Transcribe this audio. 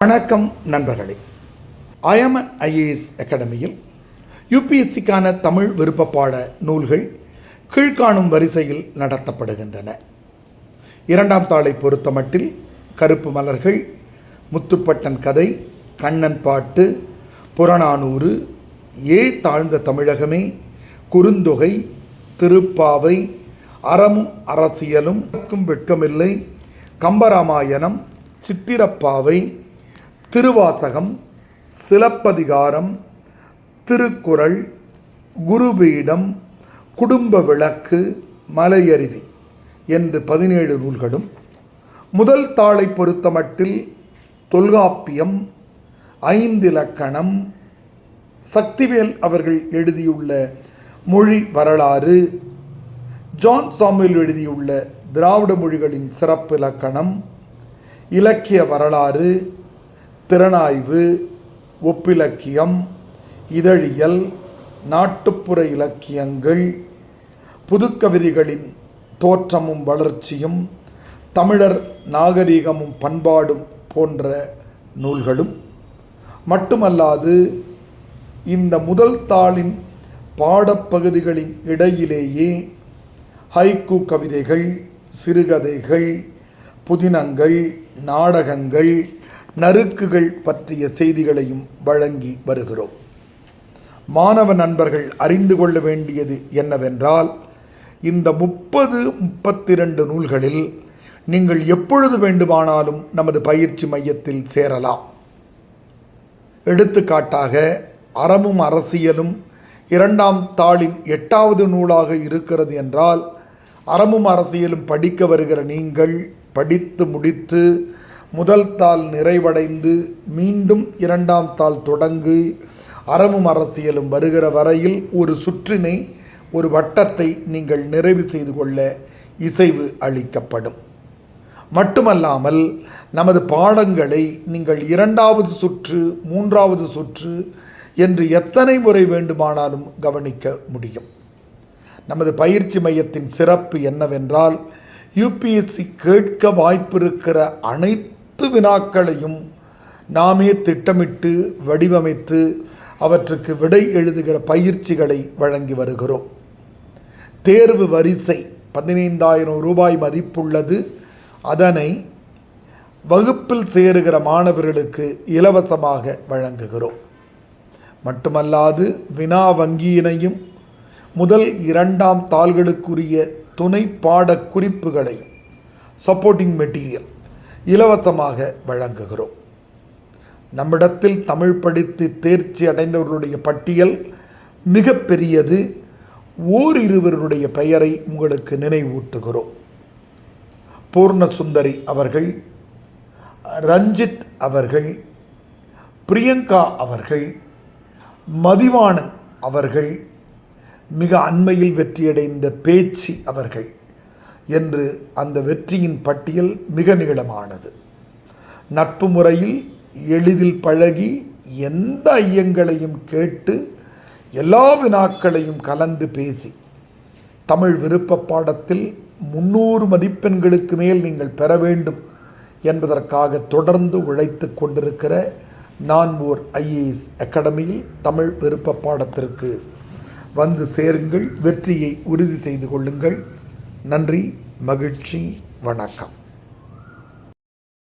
வணக்கம் நண்பர்களே. IMN IAS அகாடமியில் யூபிஎஸ்சிக்கான தமிழ் விருப்பப்பாட நூல்கள் கீழ்காணும் வரிசையில் நடத்தப்படுகின்றன. இரண்டாம் தாளை பொறுத்தமட்டில் கருப்பு மலர்கள் முத்துப்பட்டன் கதை கண்ணன் பாட்டு புறநானூறு ஏ தாழ்ந்த தமிழகமே குறுந்தொகை திருப்பாவை அறமும் அரசியலும் வெட்கமில்லை கம்பராமாயணம் சித்திரப்பாவை திருவாசகம் சிலப்பதிகாரம் திருக்குறள் குருபீடம் குடும்ப விளக்கு மலையருவி என்று பதினேழு நூல்களும் முதல் தாளை பொறுத்தமட்டில் தொல்காப்பியம் ஐந்திலக்கணம் சக்திவேல் அவர்கள் எழுதியுள்ள மொழி வரலாறு ஜான் சாமுவேல் எழுதியுள்ள திராவிட மொழிகளின் சிறப்பு இலக்கணம் இலக்கிய வரலாறு திறனாய்வு ஒப்பிலக்கியம் இதழியல் நாட்டுப்புற இலக்கியங்கள் புதுக்கவிதைகளின் தோற்றமும் வளர்ச்சியும் தமிழர் நாகரிகமும் பண்பாடும் போன்ற நூல்களும். மட்டுமல்லாது இந்த முதல் தாளின் பாடப்பகுதிகளின் இடையிலேயே ஹைக்கூ கவிதைகள் சிறுகதைகள் புதினங்கள் நாடகங்கள் நறுக்குகள் பற்றிய செய்திகளையும் வழங்கி வருகிறோம். மாணவ நண்பர்கள் அறிந்து கொள்ள வேண்டியது என்னவென்றால் இந்த முப்பது முப்பத்தி ரெண்டு நூல்களில் நீங்கள் எப்பொழுது வேண்டுமானாலும் நமது பயிற்சி மையத்தில் சேரலாம். எடுத்துக்காட்டாக அறமும் அரசியலும் இரண்டாம் தாளின் எட்டாவது நூலாக இருக்கிறது என்றால் அறமும் அரசியலும் படிக்க வருகிற நீங்கள் படித்து முடித்து முதல் தாள் நிறைவடைந்து மீண்டும் இரண்டாம் தாள் தொடங்கு. அறமும் அரசியலும் வருகிற வரையில் ஒரு சுற்றினை ஒரு வட்டத்தை நீங்கள் நிறைவு செய்து கொள்ள இசைவு அளிக்கப்படும். மட்டுமல்லாமல் நமது பாடங்களை நீங்கள் இரண்டாவது சுற்று மூன்றாவது சுற்று என்று எத்தனை முறை வேண்டுமானாலும் கவனிக்க முடியும். நமது பயிற்சி மையத்தின் சிறப்பு என்னவென்றால் யூபிஎஸ்சி கேட்க வாய்ப்பிருக்கிற அனைத்து பத்து வினாக்களையும் நாமே திட்டமிட்டு வடிவமைத்து அவற்றுக்கு விடை எழுதுகிற பயிற்சிகளை வழங்கி வருகிறோம். தேர்வு வரிசை பதினைந்தாயிரம் ரூபாய் மதிப்புள்ளது. அதனை வகுப்பில் சேருகிற மாணவர்களுக்கு இலவசமாக வழங்குகிறோம். மட்டுமல்லாது வினா வங்கியினையும் முதல் இரண்டாம் தாள்களுக்குரிய துணை பாட குறிப்புகளை சப்போர்ட்டிங் மெட்டீரியல் இலவசமாக வழங்குகிறோம். நம்மிடத்தில் தமிழ் படித்து தேர்ச்சி அடைந்தவர்களுடைய பட்டியல் மிக பெரியது ஓரிருவருடைய பெயரை உங்களுக்கு நினைவூட்டுகிறோம். பூர்ணசுந்தரி அவர்கள் ரஞ்சித் அவர்கள் பிரியங்கா அவர்கள் மதிவாணன் அவர்கள் மிக அண்மையில் வெற்றியடைந்த பேச்சு அவர்கள். என்று அந்த வெற்றியின் பட்டியல் மிக நீளமானது. நட்பு முறையில் எளிதில் பழகி எந்த ஐயங்களையும் கேட்டு எல்லா வினாக்களையும் கலந்து பேசி. தமிழ் விருப்ப பாடத்தில் முன்னூறு மதிப்பெண்களுக்கு மேல் நீங்கள் பெற வேண்டும் என்பதற்காக தொடர்ந்து உழைத்து கொண்டிருக்கிற நான் ஓர் ஐஏஎஸ் அகாடமியில் தமிழ் விருப்ப பாடத்திற்கு வந்து சேருங்கள். வெற்றியை உறுதி செய்து கொள்ளுங்கள். நன்றி மகிழ்ச்சி வணக்கம்.